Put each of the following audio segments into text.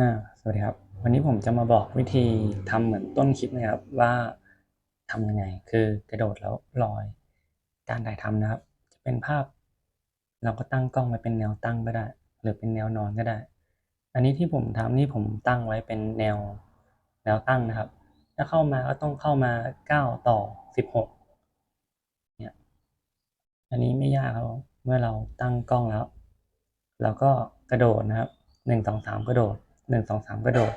อ่าสวัสดีครับ วันนี้ผมจะมาบอกวิธีทำเหมือนต้นคลิปนะครับว่าทำยังไง คือกระโดดแล้วลอย การถ่ายทำนะครับ จะเป็นภาพ เราก็ตั้งกล้องไว้เป็นแนวตั้งก็ได้ หรือเป็นแนวนอนก็ได้ อันนี้ที่ผมทำนี่ผมตั้งไว้เป็นแนวแนวตั้งนะครับ ถ้าเข้ามาก็ต้องเข้ามาเก้าต่อสิบหกเนี่ยอันนี้ไม่ยากครับเมื่อเราตั้งกล้องแล้ว เราก็กระโดดนะครับหนึ่งสองสามกระโดด หนึ่งสองสามกระโดด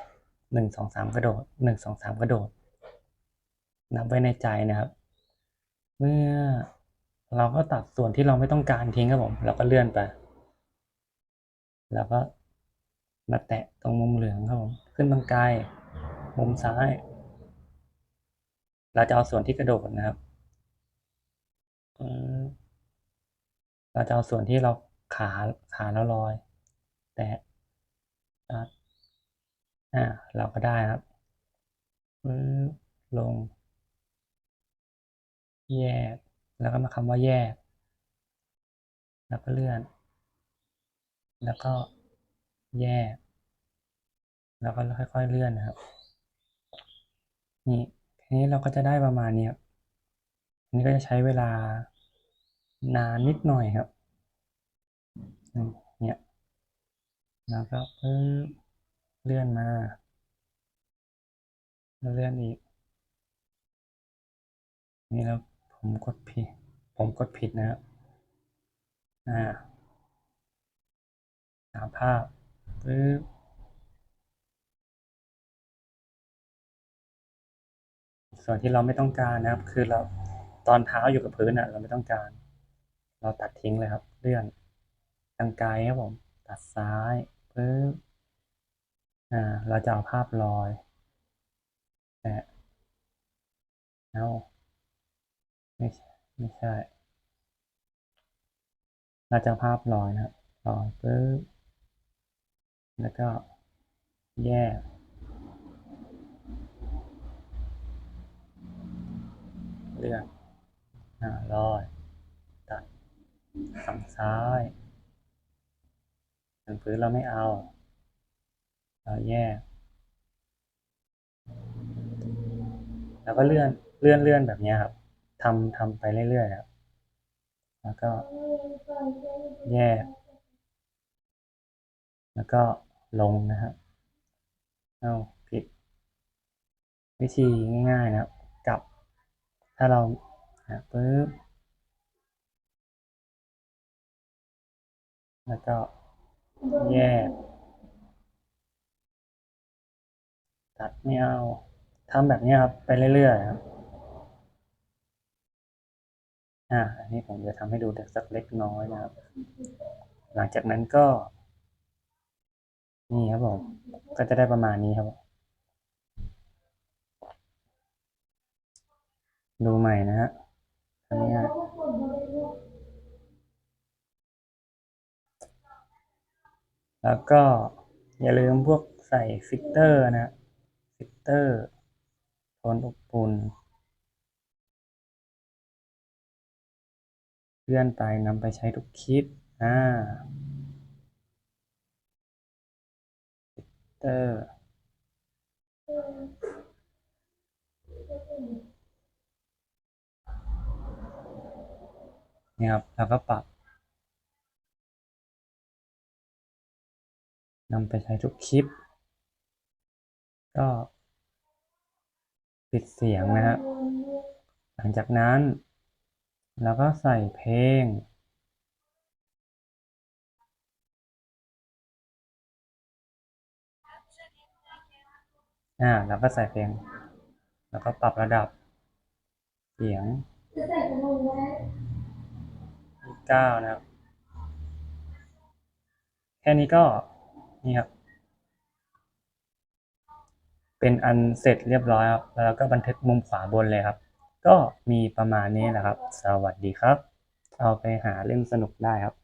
หนึ่งสองสามกระโดดหนึ่งสองสามกระโดด นับไว้ในใจนะครับ เมื่อเราก็ตัดส่วนที่เราไม่ต้องการทิ้งครับผม เราก็เลื่อนไป แล้วก็มาแตะตรงมุมเหลืองครับผม ขึ้นตรงกางมุมซ้าย เราจะเอาส่วนที่กระโดดนะครับเราจะเอาส่วนที่เราขาขาแล้วลอย แตะ อ่าเราก็ได้ครับปึ๊บลง แยก แล้วก็มาคำว่าแยก แล้วก็เลื่อน แล้วก็แยก แล้วก็ค่อยๆเลื่อนนะครับ นี่ทีนี้เราก็จะได้ประมาณนี้ครับอันนี้ก็จะใช้เวลานานนิดหน่อยครับเนี่ยแล้วก็ปึ๊บ เลื่อนมา แล้วเลื่อนอีก นี่แล้วผมกดผิด ผมกดผิดนะครับ อ่าหาภาพปึ๊บส่วนที่เราไม่ต้องการนะครับ คือเราตอนเท้าอยู่กับพื้นอะ เราไม่ต้องการ เราตัดทิ้งเลยครับ เลื่อนทางไกลครับผม ตัดซ้ายปึ๊บ เราจะเอาภาพลอยแตะเอาไม่ใช่ไม่ใช่ เราจะภาพลอยนะครับลอยปึ๊บแล้วก็แยกเลือนอ่าลอย ตัดฝั่งซ้ายส่วนพื้นเราไม่เอา แยก แล้วก็เลื่อนเลื่อนเลื่อนแบบนี้ครับทำทำไปเรื่อยๆครับ แล้วก็แยก แล้วก็ลงนะครับเอาผิดวิธีง่ายๆนะครับกลับ ถ้าเราปึ๊บแล้วก็แยก ตัดไม่เอาทำแบบนี้ครับ ไปเรื่อยๆครับอ่าอันนี้ผมจะทำให้ดูสักเล็กน้อยนะครับ หลังจากนั้นก็ นี่ครับผมก็จะได้ประมาณนี้ครับ ดูใหม่นะฮะอันนี้แล้วก็อย่าลืมพวกใส่ฟิลเตอร์นะ ฟิลเตอร์โทนอบอุ่นเลื่อนไปนำไปใช้ทุกคลิปอ่าฟิลเตอร์นี่ครับแล้วก็ปรับนำไปใช้ทุกคลิป ก็ปิดเสียงนะครับหลังจากนั้นเราก็ใส่เพลง อ่าแล้วก็ใส่เพลง แล้วก็ปรับระดับเสียงเก้านะครับ แค่นี้ก็นี่ครับ เป็นอันเสร็จเรียบร้อยครับแล้วก็บันทึกมุมขวาบนเลยครับ ก็มีประมาณนี้แหละครับ สวัสดีครับ เอาไปหาเล่นสนุกได้ครับ